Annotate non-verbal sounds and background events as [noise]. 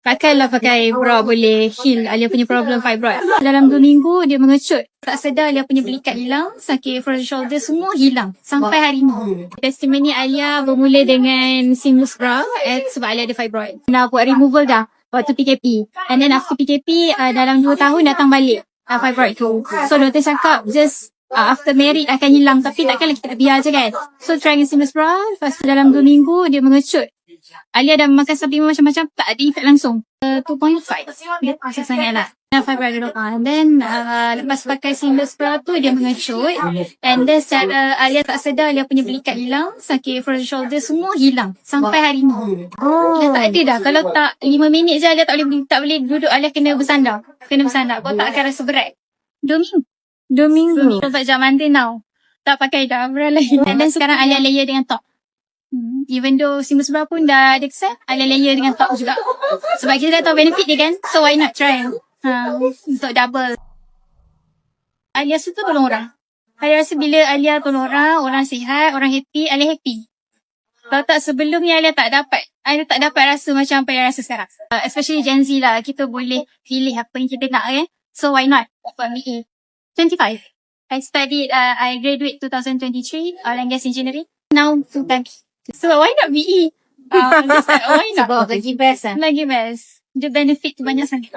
Pakailah pakai bra boleh heal Alia punya problem fibroid. Dalam dua minggu dia mengecut. Tak sedar Alia punya belikat hilang. Sakit frozen shoulder semua hilang. Sampai hari ni. Testimoni Alia bermula dengan seamless bra eh, sebab Alia ada fibroid. Nak buat removal dah waktu PKP. And then after PKP uh, dalam 2 tahun datang balik uh, fibroid tu. So doktor cakap just uh, after married akan hilang tapi takkanlah kita biar je kan. So try dengan seamless bra. Lepas tu dalam 2 minggu dia mengecut. Alia dah makan supplement macam-macam tak ada efek langsung. Uh, 2.5. Dia pasal sangat lah. Nah, fibroid dulu. And then uh, lepas pakai seamless bra tu dia mengecut. And then secara Alia tak sedar Alia punya belikat hilang. Sakit frozen shoulder semua hilang. Sampai hari ni. Oh. Dah tak ada dah. Kalau tak 5 minit je Alia tak boleh tak boleh duduk. Alia kena bersandar. Kena bersandar. Kau tak akan rasa berat. Dua minggu. Dua minggu. Sebab jam mantin tau. Tak pakai dah. Bra lain. And then sekarang Alia layer dengan top. Hmm. Even though seamless bra pun dah ada kesan, Alia layer dengan top juga. Sebab kita dah tahu benefit dia kan. So why not try? Ha, untuk double. Alia suka tolong orang. Alia rasa bila Alia tolong orang, orang sihat, orang happy, Alia happy. Kalau tak sebelum ni Alia tak dapat. Alia tak dapat rasa macam apa yang rasa sekarang. Uh, especially Gen Z lah. Kita boleh pilih apa yang kita nak kan. So why not? For me, 25. I studied, uh, I graduate 2023, oil and gas engineering. Now full time. So why not BE? [laughs] Uh, just like, why not? Sebab lagi best kan? Lagi best. Dia benefit tu banyak sangat.